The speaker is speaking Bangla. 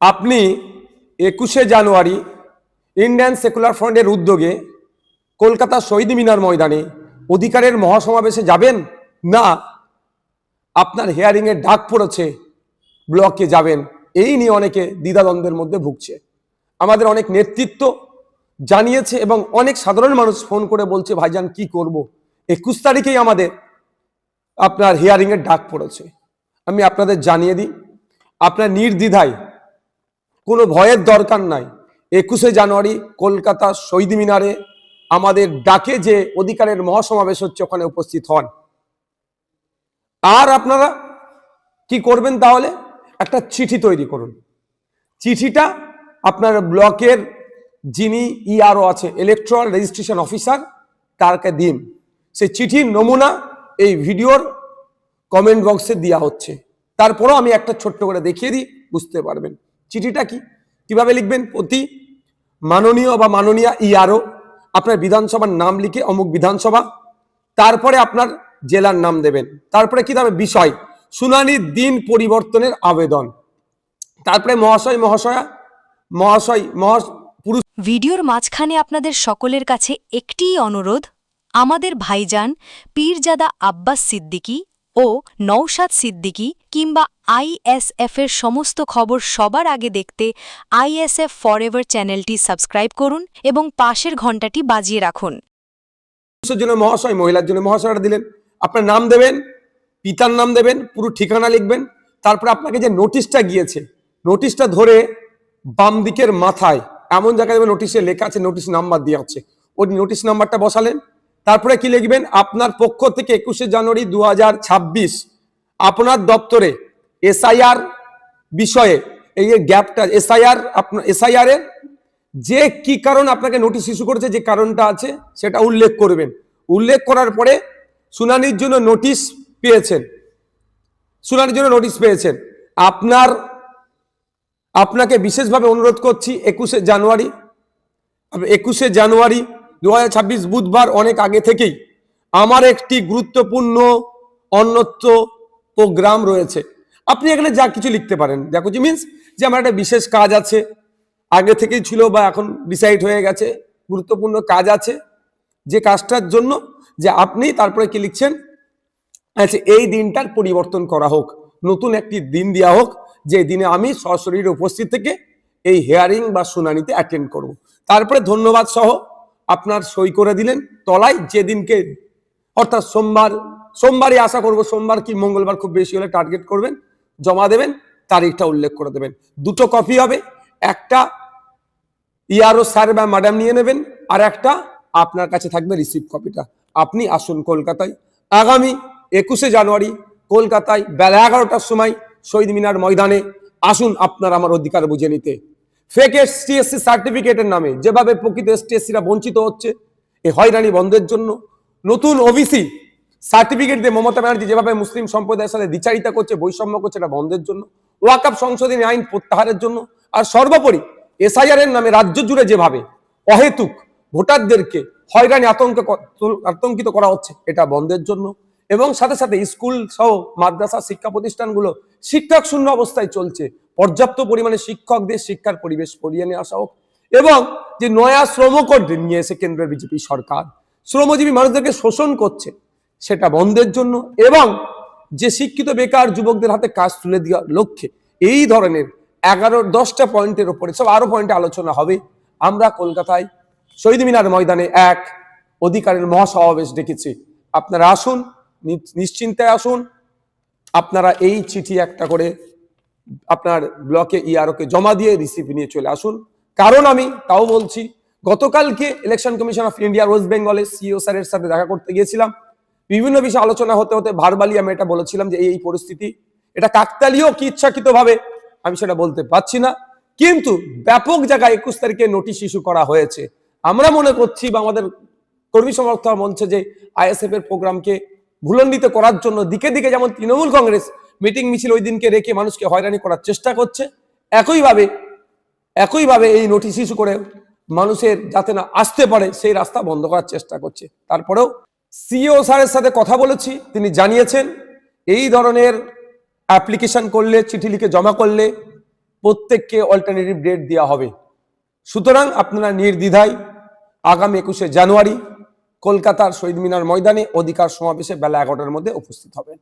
আপনি একুশে জানুয়ারি ইন্ডিয়ান সেকুলার ফ্রন্টের উদ্যোগে কলকাতা শহীদ মিনার ময়দানে অধিকারের মহাসমাবেশে যাবেন না আপনার হেয়ারিংয়ের ডাক পড়েছে ব্লকে যাবেন, এই নিয়ে অনেকে দ্বিধাদ্বন্দ্বের মধ্যে ভুগছে। আমাদের অনেক নেতৃত্ব জানিয়েছে এবং অনেক সাধারণ মানুষ ফোন করে বলছে, ভাইজান, কি করব? একুশ তারিখেই আমাদের আপনার হিয়ারিংয়ের ডাক পড়েছে। আমি আপনাদের জানিয়ে দিই, আপনার নির্দ্বিধায় কোনো ভয়ের দরকার নাই। একুশে জানুয়ারি কলকাতা শহীদ মিনারে আমাদের ডাকে যে অধিকারের মহাসমাবেশ হচ্ছে, ওখানে উপস্থিত হন। আর আপনারা কি করবেন তাহলে? একটা চিঠি তৈরি করুন। চিঠিটা আপনার ব্লকের যিনি ইআরও আছে ইলেকট্রাল রেজিস্ট্রেশন অফিসার তারকে দিন। সেই চিঠির নমুনা এই ভিডিওর কমেন্ট বক্সে দেওয়া হচ্ছে। তারপরও আমি একটা ছোট্ট করে দেখিয়ে দিই, বুঝতে পারবেন। চিঠিটা কি? কীভাবে লিখবেন? প্রতি মাননীয় বা মাননীয় ইআরও, আপনার বিধানসভার নাম লিখে অমুক বিধানসভা, তারপরে আপনার জেলার নাম দেবেন। তারপরে কি দেবে বিষয় শুনানির দিন পরিবর্তনের আবেদন। তারপরে মহাশয়, মহাশয়া, মহাশয় মহা পুরুষ ভিডিওর মাঝখানে আপনাদের সকলের কাছে একটিই অনুরোধ। আমাদের ভাইজান পীরজাদা আব্বাস সিদ্দিকী ও নৌশাদ সিদ্দিকী কিংবা আইএসএফ এর সমস্ত খবর সবার আগে দেখতে আইএসএফ ফরএভার চ্যানেলটি সাবস্ক্রাইব করুন এবং পাশের ঘণ্টাটি বাজিয়ে রাখুন। জন্য মহাশয়, মহিলার জন্য মহাশয়টা দিলেন। আপনার নাম দেবেন, পিতার নাম দেবেন, পুরো ঠিকানা লিখবেন। তারপর আপনাকে যে নোটিশটা গিয়েছে, নোটিশটা ধরে বাম দিকের মাথায় এমন জায়গায় নোটিশে লেখা আছে, নোটিশ নাম্বার দেওয়া আছে ওই নোটিশ নাম্বারটা বসালেন তারপরে কি লিখবেন? আপনার পক্ষ থেকে একুশে জানুয়ারি দু হাজার ছাব্বিশ আপনার দপ্তরে এসআইআর বিষয়ে, এই যে গ্যাপটা, এসআইআর আপনার, এসআইআর এর যে কি কারণ আপনাকে নোটিশ ইস্যু করেছে, যে কারণটা আছে, সেটা উল্লেখ করবেন। উল্লেখ করার পরে শুনানির জন্য নোটিশ পেয়েছেন। শুনানির জন্য নোটিশ পেয়েছেন। আপনার, আপনাকে বিশেষভাবে অনুরোধ করছি একুশে জানুয়ারি একুশে জানুয়ারি দু হাজার ছাব্বিশ বুধবার অনেক আগে থেকেই আমার একটি গুরুত্বপূর্ণ অন্যত্র প্রোগ্রাম রয়েছে। আপনি এখানে যা কিছু লিখতে পারেন, দেখো যে মিনস যে আমার একটা বিশেষ কাজ আছে, আগে থেকেই ছিল বা এখন ডিসাইড হয়ে গেছে, গুরুত্বপূর্ণ কাজ আছে, যে কাজটার জন্য যে আপনি তারপরে কি লিখছেন? আচ্ছা এই দিনটার পরিবর্তন করা হোক, নতুন একটি দিন দেওয়া হোক, যে দিনে আমি সশরীরে উপস্থিত থেকে এই হেয়ারিং বা শুনানিতে অ্যাটেন্ড করব। তারপরে ধন্যবাদ সহ আপনার সই করে দিলেন তলায় যেদিনকে, অর্থাৎ সোমবার, সোমবারই আশা করব সোমবার কি মঙ্গলবার খুব বেশি হলে টার্গেট করবেন, জমা দেবেন, তারিখটা উল্লেখ করে দেবেন। দুটো কপি হবে, একটা ইয়ারও স্যার বা ম্যাডাম নিয়ে নেবেন, আর একটা আপনার কাছে থাকবে রিসিভ কপিটা আপনি আসুন কলকাতায়। আগামী একুশে জানুয়ারি কলকাতায় বেলা এগারোটার সময় শহীদ মিনার ময়দানে আসুন আপনার আমার অধিকার বুঝে নিতে। ফেক এসটিএসসি সার্টিফিকেটের নামে যেভাবে প্রকৃত এসটিএসসিরা বঞ্চিত হচ্ছে, এই হয়রানি বন্ধের জন্য নতুন ওবিসি সার্টিফিকেট দিয়ে মমতা ব্যানার্জি যেভাবে মুসলিম সম্প্রদায়ের সাথে দ্বিচারিতা করছে, বৈষম্য করছে, এটা বন্ধের জন্য ওয়াকাপ সংশোধনী আইন প্রত্যাহারের জন্য, আর সর্বোপরি এসআইআর এর নামে রাজ্য জুড়ে যেভাবে অহেতুক ভোটারদেরকে হয়রানি আতঙ্ক আতঙ্কিত করা হচ্ছে, এটা বন্ধের জন্য। এবং সাথে সাথে স্কুল সহ মাদ্রাসা শিক্ষা প্রতিষ্ঠানগুলো শিক্ষক শূন্য অবস্থায় চলছে। পর্যাপ্ত পরিমাণে শিক্ষকদের শিক্ষার পরিবেশ পরিয়ে নিয়ে আসা হোক এবং যে নয়া শ্রম কোড নিয়ে এসে কেন্দ্রের বিজেপি সরকার, শ্রমজীবী মানুষদেরকে শোষণ করছে, সেটা বন্ধের জন্য এবং যে শিক্ষিত বেকার যুবকদের হাতে কাজ তুলে দেওয়ার লক্ষ্যে এই ধরনের এগারো, দশটা পয়েন্টের ওপরে, সব আরও পয়েন্টে আলোচনা হবে। আমরা কলকাতায় শহীদ মিনার ময়দানে এক অধিকারের মহাসমাবেশ ডেকেছি। আপনারা আসুন নি- নিশ্চিন্তে আসুন। আপনারা এই চিঠি একটা করে আপনার ব্লকে ইআরওকে জমা দিয়ে রিসিভ নিয়ে চলে আসুন। কারণ আমি তাও বলছি, গতকালকে election commission of India west বেঙ্গলের সিও স্যারের সাথে দেখা করতে গিয়েছিলাম। বিভিন্ন বিষয়ে আলোচনা হতে হতে ভারবালি আমি এটা বলেছিলাম যে এই পরিস্থিতি, এটা কাকতালীয় কি ইচ্ছাকৃত ভাবে আমি সেটা বলতে পারছি না। কিন্তু ব্যাপক জায়গায় একুশ তারিখে নোটিশ ইস্যু করা হয়েছে। আমরা মনে করছি বা আমাদের কর্মী সমর্থক মঞ্চে যে আইএসএফ এর প্রোগ্রামকে ভুলন্ডিত করার জন্য দিকে দিকে যেমন তৃণমূল কংগ্রেস মিটিং মিছিল ওই দিনকে রেখে মানুষকে হয়রানি করার চেষ্টা করছে, একইভাবে একইভাবে এই নোটিশ ইস্যু করে মানুষের যাতে না আসতে পারে সেই রাস্তা বন্ধ করার চেষ্টা করছে। তারপরেও সিও স্যারের সাথে কথা বলেছি, তিনি জানিয়েছেন, এই ধরনের অ্যাপ্লিকেশন করলে, চিঠি লিখে জমা করলে প্রত্যেককে অল্টারনেটিভ ডেট দেওয়া হবে। সুতরাং আপনারা নির্দ্বিধায় আগামী একুশে জানুয়ারি কলকাতার শহীদ মিনার ময়দানে অধিকার সমাবেশে বেলা এগারোটার মধ্যে উপস্থিত হবেন।